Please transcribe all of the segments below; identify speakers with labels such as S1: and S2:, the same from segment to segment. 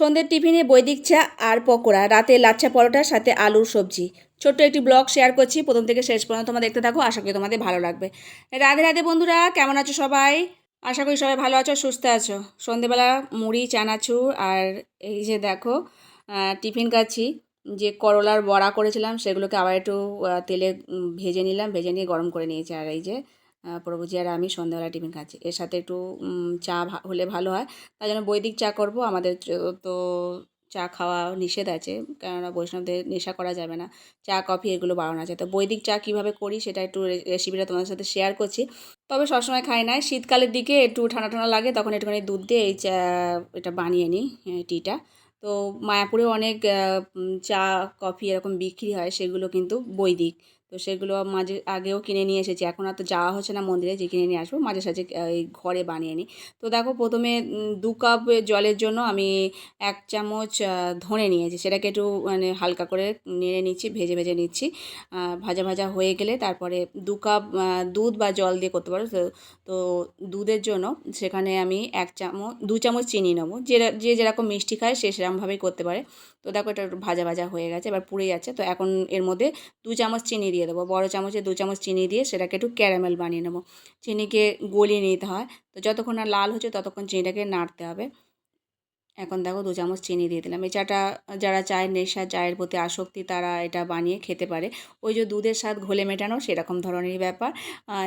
S1: সন্ধ্যের টিফিনে বৈদিক চা আর পকোড়া, রাতে লাচ্ছা পরোটার সাথে আলুর সবজি। ছোট্ট একটি ব্লগ শেয়ার করছি, প্রথম থেকে শেষ পর্যন্ত তোমরা দেখতে থাকো, আশা করি তোমাদের ভালো লাগবে। রাধে রাধে বন্ধুরা, কেমন আছো সবাই? আশা করি সবাই ভালো আছো, সুস্থ আছো। সন্ধেবেলা মুড়ি, চানাচুর আর এই যে দেখো টিফিন খাচ্ছি। যে করলার বড়া করেছিলাম, সেগুলোকে আবার একটু তেলে ভেজে নিলাম, ভেজে নিয়ে গরম করে নিয়েছি। আর এই যে প্রভুজি আর আমি সন্ধ্যাবেলা টিফিন খাচ্ছি। এর সাথে একটু চা হলে ভালো হয়। তাই জন্য বৈদিক চা করব। আমাদের তো চা খাওয়া নিষেধ আছে। কেননা বৈষ্ণবদের নেশা করা যাবে না। চা, কফি এগুলো বারণ আছে। তো বৈদিক চা কীভাবে করি সেটা একটু রেসিপিটা তোমাদের সাথে শেয়ার করছি। তবে সবসময় খাই না। শীতকালের দিকে একটু ঠান্ডা ঠান্ডা লাগে, তখন একটুখানি দুধ দিয়ে এই চা, এটা বানিয়ে নিই টিটা তো মায়াপুরে অনেক চা, কফি এরকম বিক্রি হয়। সেগুলো কিন্তু বৈদিক। তো সেগুলো মাঝে আগেও কিনে নিয়ে এসেছি। এখন আর তো যাওয়া হচ্ছে না মন্দিরে, যে কিনে নিয়ে আসব, মাঝে সাঝে এই ঘরে বানিয়ে নিই। তো দেখো প্রথমে দু কাপ জলের জন্য আমি এক চামচ ধনে নিয়েছি। সেটাকে একটু মানে হালকা করে নেড়ে নিচ্ছি, ভেজে ভেজে নিচ্ছি। ভাজা ভাজা হয়ে গেলে তারপরে দু কাপ দুধ বা জল দিয়ে করতে পারো। তো তো দুধের জন্য সেখানে আমি এক চামচ, দু চামচ চিনি নেব। যে যে যেরকম মিষ্টি খায় সে সেরকমভাবেই করতে পারে। তো দেখো এটা ভাজা ভাজা হয়ে গেছে, এবার পুড়ে যাচ্ছে। তো এখন এর মধ্যে দু চামচ চিনি দিয়ে দেবো। বড় চামচে দু চামচ চিনি দিয়ে সেটাকে একটু ক্যারামেল বানিয়ে নেব। চিনিকে গলিয়ে নিতে হয়। তো যতক্ষণ না লাল হচ্ছে ততক্ষণ চিনিটাকে নাড়তে হবে। এখন দেখো দু চামচ চিনি দিয়ে দিলাম। এই চাটা যারা চায়ের নেশা, চায়ের প্রতি আসক্তি তারা এটা বানিয়ে খেতে পারে। ওই যে দুধের স্বাদ ঘোলে মেটানো সেরকম ধরনেরই ব্যাপার।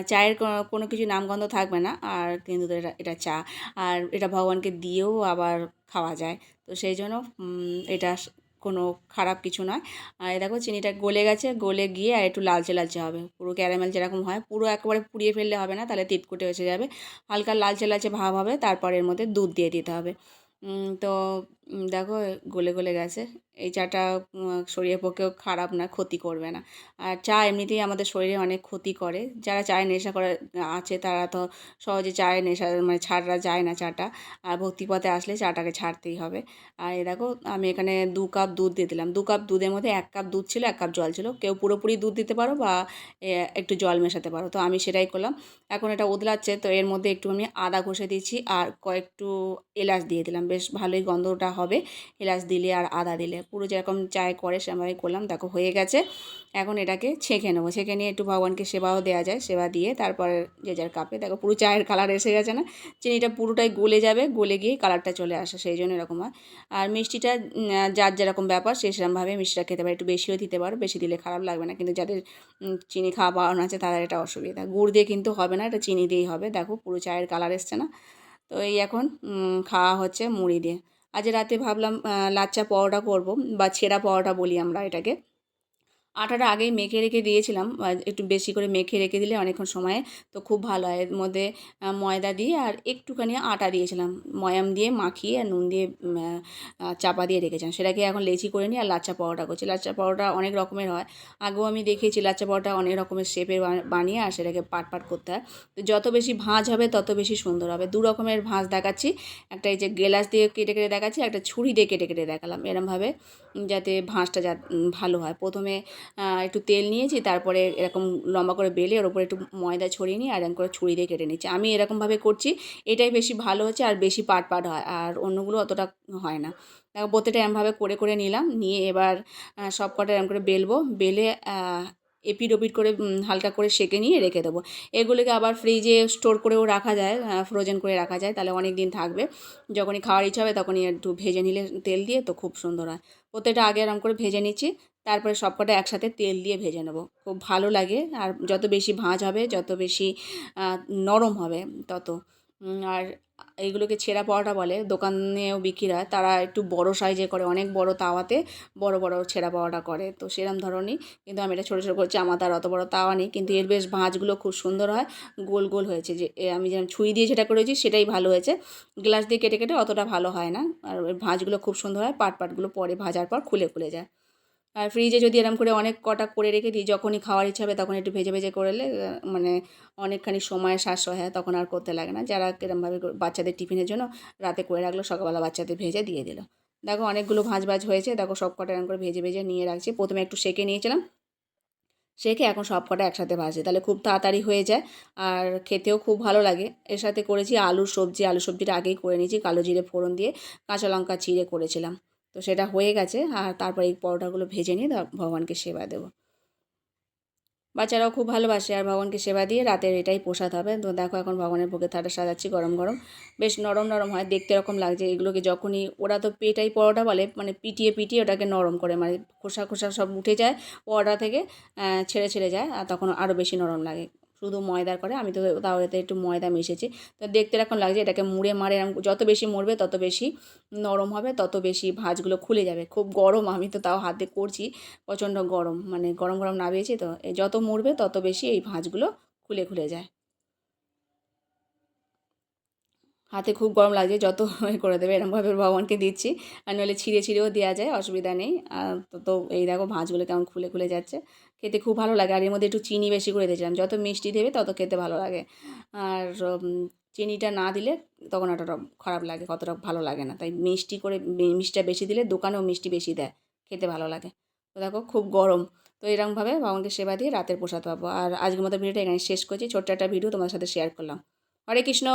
S1: চায়ের কোনো- কিছু নামগন্ধ থাকবে না। আর কিন্তু এটা চা। আর এটা ভগবানকে দিয়েও আবার খাওয়া যায়। তো সেই জন্য এটা কোনো খারাপ কিছু নয়। আর দেখো চিনিটা গলে গেছে, গলে গিয়ে আর একটু লালচে লালচে হবে। পুরো ক্যারামেল যেরকম হয়, পুরো একবারে পুড়িয়ে ফেললে হবে না, তাহলে তিতকুটে এসে যাবে। হালকা লালচে লালচে ভাব হবে, তারপর এর মধ্যে দুধ দিয়ে দিতে হবে। তো দেখো গলে গলে গেছে। এই চাটা শরীরের পক্ষেও খারাপ না, ক্ষতি করবে না। আর চা এমনিতেই আমাদের শরীরে অনেক ক্ষতি করে। যারা চায়ের নেশা করে আছে তারা তো সহজে চায়ের নেশা মানে ছাড়া যায় না চাটা। আর ভক্তিপথে আসলে চাটাকে ছাড়তেই হবে। আর এ দেখো, আমি এখানে দু কাপ দুধ দিয়ে দিলাম। দু কাপ দুধের মধ্যে এক কাপ দুধ ছিল, এক কাপ জল ছিল। কেউ পুরোপুরি দুধ দিতে পারো বা একটু জল মেশাতে পারো। তো আমি সেটাই করলাম। এখন এটা উদলাচ্ছে তো এর মধ্যে একটু আমি আদা ঘষে দিয়েছি আর কয়েকটু এলাচ দিয়ে দিলাম। বেশ ভালোই গন্ধটা হবে। এলাচ দিলে আর আদা দিলে। পুরো যেরকম চায় করে সেভাবে করলাম। দেখো, হয়ে গেছে। এখন এটাকে ছেঁকে নেব। ছেঁকে নিয়ে একটু ভগবানকে সেবাও দেওয়া যায়, সেবা দিয়ে তারপরে যে যার কাপে। দেখো, পুরো চায়ের কালার এসে গেছে না? চিনিটা পুরোটাই গলে যাবে, গলে গিয়ে কালারটা চলে আসে, সেই জন্য এরকম হয়। আর মিষ্টিটা যার যেরকম ব্যাপার, সে সেরকমভাবে মিষ্টিটা খেতে পারে। একটু বেশিও দিতে পারো, বেশি দিলে খারাপ লাগবে না। কিন্তু যাদের চিনি খাওয়া বাড়ানো আছে, তাদের এটা অসুবিধা। গুড় দিয়ে কিন্তু হবে না, এটা চিনি দিয়েই হবে। দেখো, পুরো চায়ের কালার এসছে না? তো এই এখন খাওয়া হচ্ছে মুড়ি দিয়ে। আজ রাতে ভাবলাম লাচ্চা পরোটা করব বা ছেঁড়া পরোটা বলি আমরা এটাকে। আটাটা আগেই মেখে রেখে দিয়েছিলাম একটু বেশি করে মেখে রেখে দিলে অনেকক্ষণ সময়ে তো খুব ভালো হয়। এর মধ্যে ময়দা দিয়ে আর একটুখানি আটা দিয়েছিলাম। ময়াম দিয়ে মাখিয়ে আর নুন দিয়ে চাপা দিয়ে রেখেছিলাম। সেটাকে এখন লেচি করে নিয়ে আর লাচ্চা পরোটা করছি। লাচ্চা পরোটা অনেক রকমের হয়। আগেও আমি দেখিয়েছি লাচ্চা পরোটা অনেক রকমের শেপের বানিয়ে আর সেটাকে পাট পাট করতে হয়। তো যত বেশি ভাঁজ হবে, তত বেশি সুন্দর হবে। দু রকমের ভাঁজ দেখাচ্ছি। একটা এই যে গেলাস দিয়ে কেটে কেটে দেখাচ্ছি একটা ছুরি দিয়ে কেটে কেটে দেখালাম। এরমভাবে যাতে ভাঁজটা যা ভালো হয়। প্রথমে একটু তেল নিয়েছি তারপরে এরকম লম্বা করে বেলে ওর উপরে একটু ময়দা ছড়িয়ে নিয়ে আর এরকম করে ছুরি দিয়ে কেটে নিচ্ছি। আমি এরকমভাবে করছি এটাই বেশি ভালো হচ্ছে আর বেশি পাট পাট হয় আর অন্যগুলো অতটা হয় না। দেখো প্রত্যেকটা এরমভাবে করে করে নিলাম নিয়ে এবার সব কটা এরম করে বেলবো বেলে আহ, এপিট ওপিট করে হালকা করে সেঁকে নিয়ে রেখে দেবো। এগুলোকে আবার ফ্রিজে স্টোর করেও রাখা যায় ফ্রোজেন করে রাখা যায় তাহলে অনেক দিন থাকবে। যখনই খাওয়ার ইচ্ছা হবে তখনই একটু ভেজে নিলে তেল দিয়ে তো খুব সুন্দর হয়। প্রত্যেকটা আগে এরম করে ভেজে নিচ্ছি। তারপরে সবকটা একসাথে তেল দিয়ে ভেজে নেব। খুব ভালো লাগে। আর যত বেশি ভাঁজ হবে, যত বেশি নরম হবে, তত। আর এইগুলোকে ছেঁড়া পাওয়াটা বলে, দোকানেও বিক্রি হয় তারা একটু বড় সাইজে করে, অনেক বড় তাওয়াতে বড় বড় ছেঁড়া পাওয়াটা করে। তো সেরম ধরনই কিন্তু আমি এটা ছোটো ছোটো করছি, আমার তার অত বড় তাওয়া নেই, কিন্তু এর বেশ ভাঁজগুলো খুব সুন্দর হয়, গোল গোল হয়েছে। যে আমি যেরকম ছুরি দিয়ে যেটা করেছি, সেটাই ভালো হয়েছে। গ্লাস দিয়ে কেটে কেটে অতটা ভালো হয় না, আর ভাঁজগুলো খুব সুন্দর হয়, পাট পাটগুলো পরে ভাজার পর খুলে খুলে যায়। আর ফ্রিজে যদি এরকম করে অনেক কটা করে রেখে দিই, যখনই খাওয়ার ইচ্ছা হবে তখন একটু ভেজে ভেজে করলে মানে অনেকখানি সময় সাশ্রয় হয় তখন আর করতে লাগে না। যারা এরমভাবে বাচ্চাদের টিফিনের জন্য রাতে করে রাখল, সকালবেলা বাচ্চাদের ভেজে দিয়ে দিল। দেখো অনেকগুলো ভাঁজ ভাজ হয়েছে, দেখো সব কটা এরকম করে ভেজে ভেজে নিয়ে রাখছি। প্রথমে একটু সেকে নিয়েছিলাম, সেঁকে এখন সব কটা একসাথে ভাজি তাহলে খুব তাড়াতাড়ি হয়ে যায়। আর খেতেও খুব ভালো লাগে। এর সাথে করেছি আলু সবজি আলু সবজিটা আগেই করে নিয়েছি, কালো জিরে ফোড়ন দিয়ে, কাঁচা লঙ্কা চিড়ে করেছিলাম। তো সেটা হয়ে গেছে। আর তারপর এই পরোটাগুলো ভেজে নিয়ে ভগবানকে সেবা দেবো। বাচ্চারাও খুব ভালোবাসে আর ভগবানকে সেবা দিয়ে রাতের এটাই প্রসাদ হবে। তো দেখো এখন ভগবানের ভোগের থাটা সাজাচ্ছি গরম গরম। বেশ নরম নরম হয়, দেখতে এরকম লাগছে এগুলোকে যখনই ওরা তো পেটাই পরোটা বলে মানে পিটিয়ে পিটিয়ে ওটাকে নরম করে মানে খোসা খোসা সব উঠে যায় পরোটা থেকে ছেড়ে ছেড়ে যায় আর তখন আরও বেশি নরম লাগে। শুধু ময়দার করে, আমি তো তাও এতে একটু ময়দা মিশেছি তো দেখতে এরকম লাগছে, এটাকে মুড়ে মারে যত বেশি মরবে তত বেশি নরম হবে, তত বেশি ভাঁজগুলো খুলে যাবে। খুব গরম, আমি তো তাও হাতে করছি, প্রচণ্ড গরম মানে গরম গরম না নামিয়েছি তো যত মরবে তত বেশি এই ভাঁজগুলো খুলে খুলে যায়। হাতে খুব গরম লাগছে, যত করে দেবে এরকমভাবে ভগবানকে দিচ্ছি। আর নইলে ছিঁড়ে ছিঁড়েও দেওয়া যায়, অসুবিধা নেই। তো তো এই দেখো ভাঁজগুলো কেমন খুলে খুলে যাচ্ছে। খেতে খুব ভালো লাগে। আর এর মধ্যে একটু চিনি বেশি করে দিয়েছিলাম। যত মিষ্টি দেবে, তত খেতে ভালো লাগে। আর চিনিটা না দিলে তখন অতটা খারাপ লাগে কতটা ভালো লাগে না। তাই মিষ্টি করে মিষ্টিটা বেশি দিলে দোকানেও মিষ্টি বেশি দেয়, খেতে ভালো লাগে। তো দেখো খুব গরম। তো এরকমভাবে ভগবানকে সেবা দিয়ে রাতের প্রসাদ পাবো। আর আজকের মতো ভিডিওটা এখানে শেষ করছি। ছোট্ট একটা ভিডিও তোমার সাথে শেয়ার করলাম। হরে কৃষ্ণ!